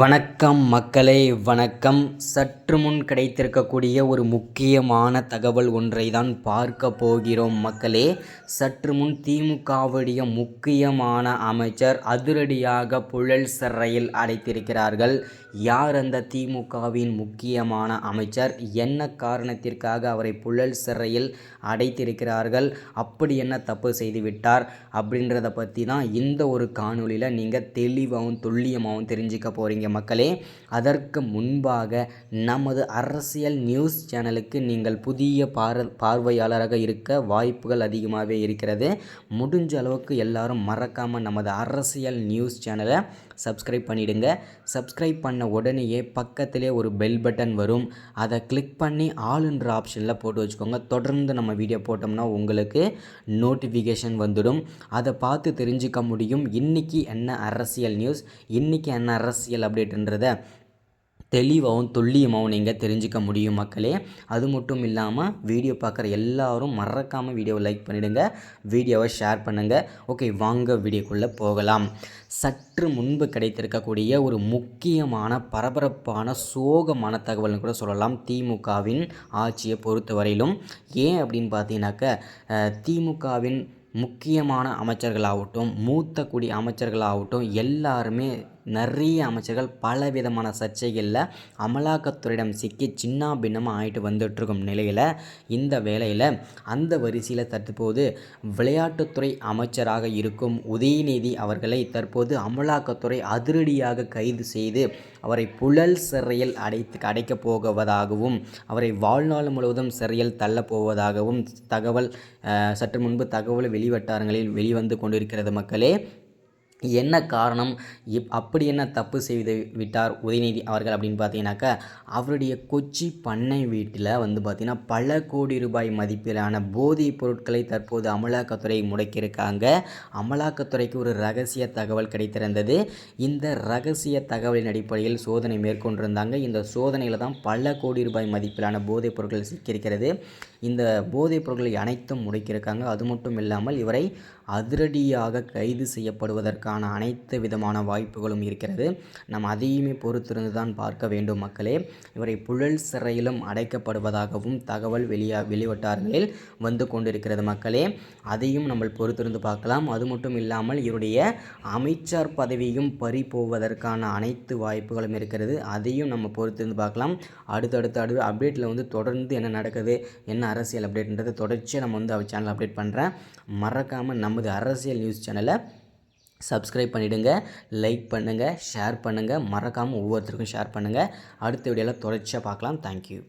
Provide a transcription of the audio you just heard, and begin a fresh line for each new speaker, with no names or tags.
வணக்கம் மக்களே வணக்கம் சற்று முன் கிடைத்திருக்கக்கூடிய ஒரு முக்கியமான தகவல் ஒன்றை தான் பார்க்க போகிறோம் மக்களே சற்று முன் திமுகவுடைய முக்கியமான அமைச்சர் அதிரடியாக புழல் சிறையில் அடைத்திருக்கிறார்கள் யார் அந்த திமுகவின் முக்கியமான அமைச்சர் என்ன காரணத்திற்காக அவரை புழல் சிறையில் அடைத்திருக்கிறார்கள் அப்படி என்ன தப்பு செய்துவிட்டார் அப்படின்றத பற்றி தான் இந்த ஒரு காணொலியில் நீங்கள் தெளிவாகவும் துல்லியமாகவும் தெரிஞ்சுக்க போகிறீங்க போகிறீங்க மக்களே அதற்கு முன்பாக நமது அரசியல் நியூஸ் சேனலுக்கு நீங்கள் புதிய பார பார்வையாளராக இருக்க வாய்ப்புகள் அதிகமாகவே இருக்கிறது முடிஞ்ச அளவுக்கு எல்லாரும் மறக்காமல் நமது அரசியல் நியூஸ் சேனலை சப்ஸ்கிரைப் பண்ணிடுங்க சப்ஸ்கிரைப் பண்ண உடனேயே பக்கத்திலே ஒரு பெல் பட்டன் வரும் அதை கிளிக் பண்ணி ஆளுன்ற ஆப்ஷனில் போட்டு வச்சுக்கோங்க தொடர்ந்து நம்ம வீடியோ போட்டோம்னா உங்களுக்கு நோட்டிஃபிகேஷன் வந்துடும் அதை பார்த்து தெரிஞ்சுக்க முடியும் இன்றைக்கி என்ன அரசியல் நியூஸ் இன்றைக்கி என்ன அரசியல் அப்டேட்ன்றதை தெளிவாகவும் துல்லியமாகவும் நீங்கள் தெரிஞ்சுக்க முடியும் மக்களே அது மட்டும் இல்லாமல் வீடியோ பார்க்குற எல்லாரும் மறக்காமல் வீடியோவை லைக் பண்ணிவிடுங்க வீடியோவை ஷேர் பண்ணுங்கள் ஓகே வாங்க வீடியோக்குள்ளே போகலாம் சற்று முன்பு கிடைத்திருக்கக்கூடிய ஒரு முக்கியமான பரபரப்பான சோகமான தகவல்னு கூட சொல்லலாம் திமுகவின் ஆட்சியை பொறுத்தவரையிலும் ஏன் அப்படின்னு பார்த்தீங்கன்னாக்க திமுகவின் முக்கியமான அமைச்சர்களாகட்டும் மூத்த குடி அமைச்சர்களாகட்டும் எல்லாருமே நிறைய அமைச்சர்கள் பல விதமான சர்ச்சைகளில் அமலாக்கத்துறையிடம் சிக்கி சின்ன பின்னமாக ஆகிட்டு வந்துட்டுருக்கும் நிலையில் இந்த வேளையில் அந்த வரிசையில் தற்போது விளையாட்டுத்துறை அமைச்சராக இருக்கும் உதயநிதி அவர்களை தற்போது அமலாக்கத்துறை அதிரடியாக கைது செய்து அவரை புழல் சிறையில் அடைத்து அடைக்கப் போவதாகவும் அவரை வாழ்நாள் முழுவதும் சிறையில் தள்ளப்போவதாகவும் தகவல் சற்று முன்பு தகவல் வெளிவட்டாரங்களில் வெளிவந்து கொண்டிருக்கிறது மக்களே என்ன காரணம் இப் அப்படி என்ன தப்பு செய்து விட்டார் உதயநிதி அவர்கள் அப்படின்னு பார்த்தீங்கன்னாக்கா அவருடைய கொச்சி பண்ணை வீட்டில் வந்து பார்த்திங்கன்னா பல கோடி ரூபாய் மதிப்பிலான போதைப் பொருட்களை தற்போது அமலாக்கத்துறை முடக்கியிருக்காங்க அமலாக்கத்துறைக்கு ஒரு ரகசிய தகவல் கிடைத்திருந்தது இந்த ரகசிய தகவலின் அடிப்படையில் சோதனை மேற்கொண்டிருந்தாங்க இந்த சோதனையில் தான் பல கோடி ரூபாய் மதிப்பிலான போதைப் பொருட்கள் சிக்கியிருக்கிறது இந்த போதைப் பொருட்கள் அனைத்தும் முடக்கியிருக்காங்க அது மட்டும் இல்லாமல் இவரை அதிரடியாக கைது செய்யப்படுவதற்கு செய்வதற்கான அனைத்து விதமான வாய்ப்புகளும் இருக்கிறது நாம் அதையுமே பொறுத்திருந்து தான் பார்க்க வேண்டும் மக்களே இவரை புழல் சிறையிலும் அடைக்கப்படுவதாகவும் தகவல் வெளியா வெளிவட்டார்களில் வந்து கொண்டிருக்கிறது மக்களே அதையும் நம்ம பொறுத்திருந்து பார்க்கலாம் அது மட்டும் இல்லாமல் இவருடைய அமைச்சர் பதவியும் பறி போவதற்கான அனைத்து வாய்ப்புகளும் இருக்கிறது அதையும் நம்ம பொறுத்திருந்து பார்க்கலாம் அடுத்தடுத்த அடுத்த அப்டேட்டில் வந்து தொடர்ந்து என்ன நடக்குது என்ன அரசியல் அப்டேட்ன்றது தொடர்ச்சியாக நம்ம வந்து சேனல் அப்டேட் பண்ணுறேன் மறக்காமல் நமது அரசியல் நியூஸ் சேனலை சப்ஸ்கிரைப் பண்ணிவிடுங்க லைக் பண்ணுங்கள் ஷேர் பண்ணுங்கள் மறக்காமல் ஒவ்வொருத்தருக்கும் ஷேர் பண்ணுங்கள் அடுத்த வீடியோவில் தொடர்ச்சியாக பார்க்கலாம் தேங்க்யூ